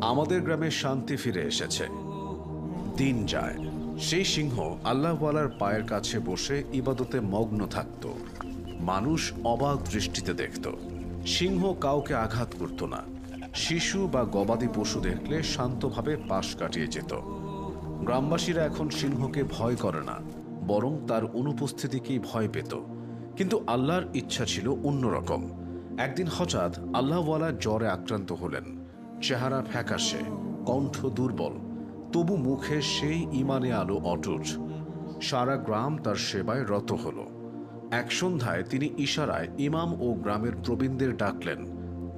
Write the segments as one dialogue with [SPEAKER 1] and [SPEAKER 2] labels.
[SPEAKER 1] আমাদের গ্রামে শান্তি ফিরে এসেছে। দিন যায়। সেই সিংহ আল্লাহওয়ালার পায়ের কাছে বসে ইবাদতে মগ্ন থাকত। মানুষ অবাক দৃষ্টিতে দেখত। সিংহ কাউকে আঘাত করত না। শিশু বা গবাদি পশু দেখলে শান্তভাবে পাশ কাটিয়ে যেত। গ্রামবাসীরা এখন সিংহকে ভয় করে না, বরং তার অনুপস্থিতিকেই ভয় পেত। কিন্তু আল্লাহর ইচ্ছা ছিল অন্যরকম। একদিন হঠাৎ আল্লাহওয়ালা জ্বরে আক্রান্ত হলেন। চেহারা ফ্যাকাশে, কণ্ঠ দুর্বল, তবু মুখে সেই ইমানে আলো অটুট। সারা গ্রাম তার সেবায় রত হল। এক সন্ধ্যায় তিনি ইশারায় ইমাম ও গ্রামের প্রবীণদের ডাকলেন।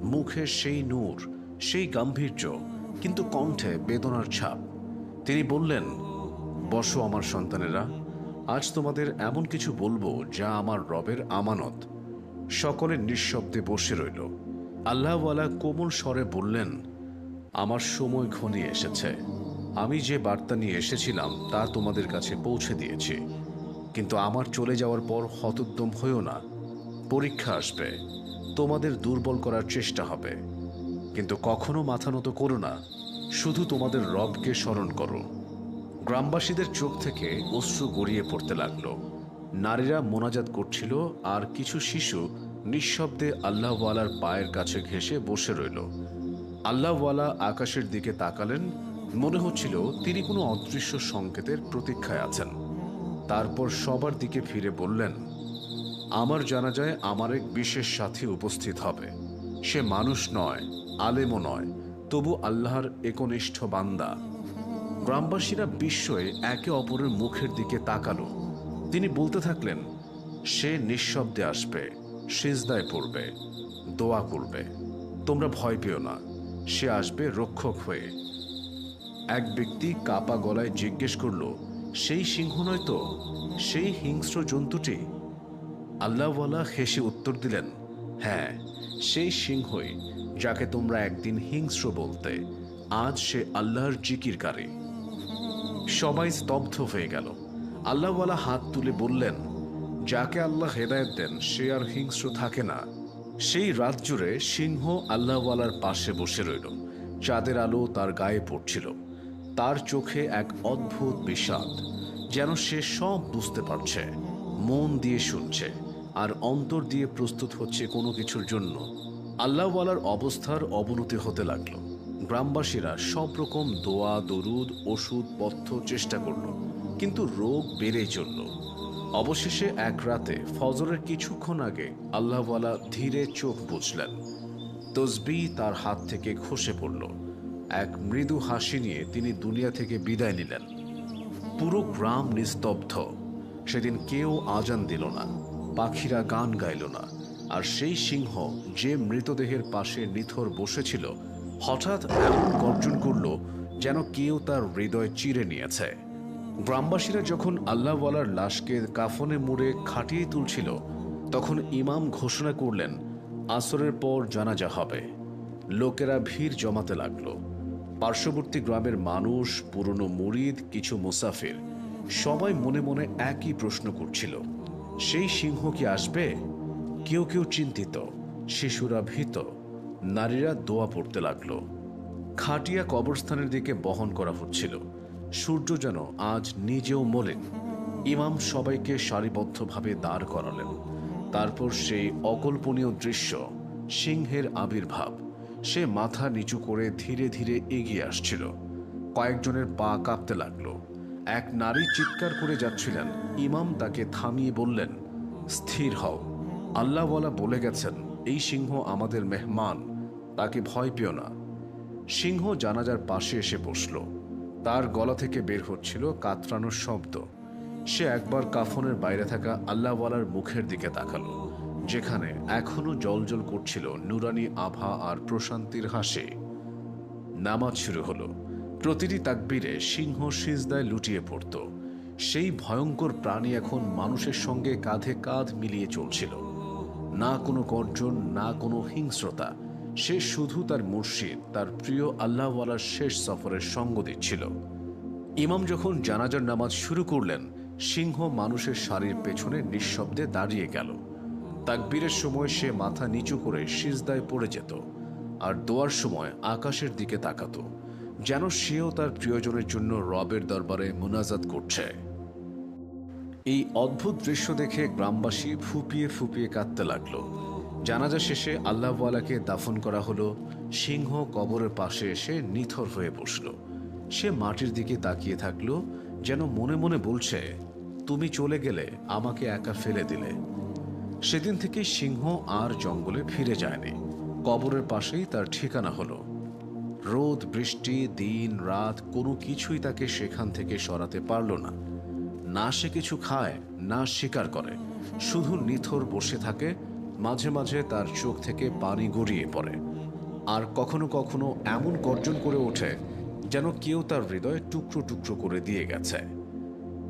[SPEAKER 1] মুখে সেই নূর, সেই গাম্ভীর্য, কিন্তু কণ্ঠে বেদনার ছাপ। তিনি বললেন, বসো আমার সন্তানেরা, আজ তোমাদের এমন কিছু বলব যা আমার রবের আমানত। সকলে নিঃশব্দে বসে রইল। আল্লাহওয়ালা কোমল স্বরে বললেন আমার সময় ঘনিয়ে এসেছে। আমি যে বার্তা নিয়ে এসেছিলাম, তা তোমাদের কাছে পৌঁছে দিয়েছি। কিন্তু আমার চলে যাওয়ার পর হতোদ্যম হয়েও না। পরীক্ষা আসবে। তোমাদের দুর্বল করার চেষ্টা হবে। কিন্তু কখনো মাথা নত করো না। শুধু তোমাদের রবকে স্মরণ করো। গ্রামবাসীদের চোখ থেকে অশ্রু গড়িয়ে পড়তে লাগল। নারীরা মোনাজাত করছিল, আর কিছু শিশু নিঃশব্দে আল্লাহওয়ালার পায়ের কাছে ঘেঁষে বসে রইল। আল্লাহওয়ালা আকাশের দিকে তাকালেন, মনে হচ্ছিল তিনি কোনো অদৃশ্য সংকেতের প্রতীক্ষায় আছেন। তারপর সবার দিকে ফিরে বললেন, আমার জানা যায় আমার এক বিশেষ সাথী উপস্থিত হবে। সে মানুষ নয়, আলেমও নয়, তবু আল্লাহর একনিষ্ঠ বান্দা। গ্রামবাসীরা বিস্ময়ে একে অপরের মুখের দিকে তাকালো। তিনি বলতে থাকলেন, সে নিঃশব্দে আসবে, সেজদায় পড়বে, দোয়া করবে। তোমরা ভয় পেও না। সে আসবে রক্ষক হয়ে। এক ব্যক্তি কাপা গলায় জিজ্ঞেস করল, সেই সিংহ নয় তো? সেই হিংস্র জন্তুটি? আল্লাহওয়ালা হেসে উত্তর দিলেন হ্যাঁ সেই সিংহই, যাকে তোমরা একদিন হিংস্র বলতে, আজ সে আল্লাহর জিকিরকারী সবাই স্তব্ধ হয়ে গেল। আল্লাহওয়ালা হাত তুলে বললেন, যাকে আল্লাহ হেদায়ত দেন, সে আর হিংস্র থাকে না। সেই রাত জুড়ে সিংহ আল্লাহওয়ালার পাশে বসে রইল। চাঁদের আলো তার গায়ে পড়ছিল। তার চোখে এক অদ্ভুত বিষাদ, যেন সে সব বুঝতে পারছে, মন দিয়ে শুনছে, আর অন্তর দিয়ে প্রস্তুত হচ্ছে কোনো কিছুর জন্য। আল্লাহওয়ালার অবস্থার অবনতি হতে লাগল। গ্রামবাসীরা সব রকম দোয়া, দরুদ, ওষুধ, পথ্য চেষ্টা করল, কিন্তু রোগ বেড়েই চলল। অবশেষে এক রাতে ফজরের কিছুক্ষণ আগে আল্লাহওয়ালা ধীরে চোখ বুঝলেন। তসবি তার হাত থেকে খসে পড়ল। এক মৃদু হাসি নিয়ে তিনি দুনিয়া থেকে বিদায় নিলেন। পুরো গ্রাম নিস্তব্ধ। সেদিন কেউ আজান দিল না, পাখিরা গান গাইল না, আর সেই সিংহ যে মৃতদেহের পাশে নিথর বসেছিল, হঠাৎ এমন গর্জন করল যেন কেউ তার হৃদয় চিরে নিয়েছে। গ্রামবাসীরা যখন আল্লাহওয়ালার লাশকে কাফনে মুড়ে খাটিয়ে তুলছিল, তখন ইমাম ঘোষণা করলেন, আসরের পর জানাজা হবে। লোকেরা ভিড় জমাতে লাগল। পার্শ্ববর্তী গ্রামের মানুষ, পুরনো মুরিদ, কিছু মুসাফির, সবাই মনে মনে একই প্রশ্ন করছিল, সেই সিংহ কি আসবে? কেউ কেউ চিন্তিত, শিশুরা ভীত, নারীরা দোয়া পড়তে লাগল। খাটিয়া কবরস্থানের দিকে বহন করা হচ্ছিল। সূর্য যেন আজ নিজেও মলেন। ইমাম সবাইকে সারিবদ্ধভাবে দাঁড় করালেন। তারপর সেই অকল্পনীয় দৃশ্য, সিংহের আবির্ভাব, সে মাথা নিচু করে ধীরে ধীরে এগিয়ে আসছিল। কয়েকজনের পা কাঁপতে লাগল। এক নারী চিৎকার করে যাচ্ছিলেন। ইমাম তাকে থামিয়ে বললেন, স্থির হও। আল্লাহওয়ালা বলে গেছেন, এই সিংহ আমাদের মেহমান, তাকে ভয় পেও না। সিংহ জানাজার পাশে এসে বসল। তার গলা থেকে বের হচ্ছিল কাতরানোর শব্দ। সে একবার কাফনের বাইরে থাকা আল্লাহওয়ালার মুখের দিকে তাকালো, যেখানে এখনও জলজল করছিল নুরানি আভা আর প্রশান্তির হাসি। নামাজ শুরু হলো। প্রতিটি তাকবীরে সিংহ সিজদায় লুটিয়ে পড়ত। সেই ভয়ঙ্কর প্রাণী এখন মানুষের সঙ্গে কাঁধে কাঁধ মিলিয়ে চলছিল। না কোনো গর্জন, না কোনো হিংস্রতা সে শুধু তার মুর্শিদ, তার প্রিয় আল্লাহওয়ালার শেষ সফরের সঙ্গ দিচ্ছিল। ইমাম যখন জানাজার নামাজ শুরু করলেন, সিংহ মানুষের শাড়ির পেছনে নিঃশব্দে দাঁড়িয়ে গেল। তাকবীরের সময় সে মাথা নিচু করে সিজদায় পড়ে যেত, আর দোয়ার সময় আকাশের দিকে তাকাতো, যেন সেও তার প্রিয়জনের জন্য রবের দরবারে মোনাজাত করছে। এই অদ্ভুত দৃশ্য দেখে গ্রামবাসী ফুপিয়ে ফুপিয়ে কাঁদতে লাগল। জানাজা শেষে আল্লাহওয়ালাকে দাফন করা হলো, সিংহ কবরের পাশে এসে নিথর হয়ে বসল। সে মাটির দিকে তাকিয়ে থাকল, যেন মনে মনে বলছে, তুমি চলে গেলে আমাকে একা ফেলে দিলে। সেদিন থেকে সিংহ আর জঙ্গলে ফিরে যায়নি। কবরের পাশেই তার ঠিকানা হলো। রোদ, বৃষ্টি, দিন, রাত কোনো কিছুই তাকে সেখান থেকে সরাতে পারল না। না সে কিছু খায়, না শিকার করে। শুধু নিথর বসে থাকে মাঝে মাঝে তার চোখ থেকে পানি গড়িয়ে পড়ে। আর কখনো কখনো এমন গর্জন করে ওঠে যেন কেউ তার হৃদয় টুকরো টুকরো করে দিয়ে গেছে।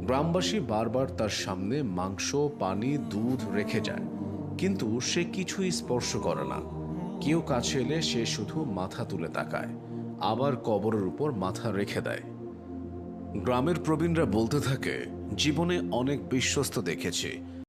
[SPEAKER 1] গ্রামবাসী বারবার তার সামনে মাংস, পানি, দুধ রেখে যায়। কিন্তু সে কিছুই স্পর্শ করে না। কেউ কাছে এলে সে শুধু মাথা তুলে তাকায়, আবার কবরের উপর মাথা রেখে দেয়। গ্রামের প্রবীণরা বলতে থাকে, জীবনে অনেক বিশ্বস্ত দেখেছি।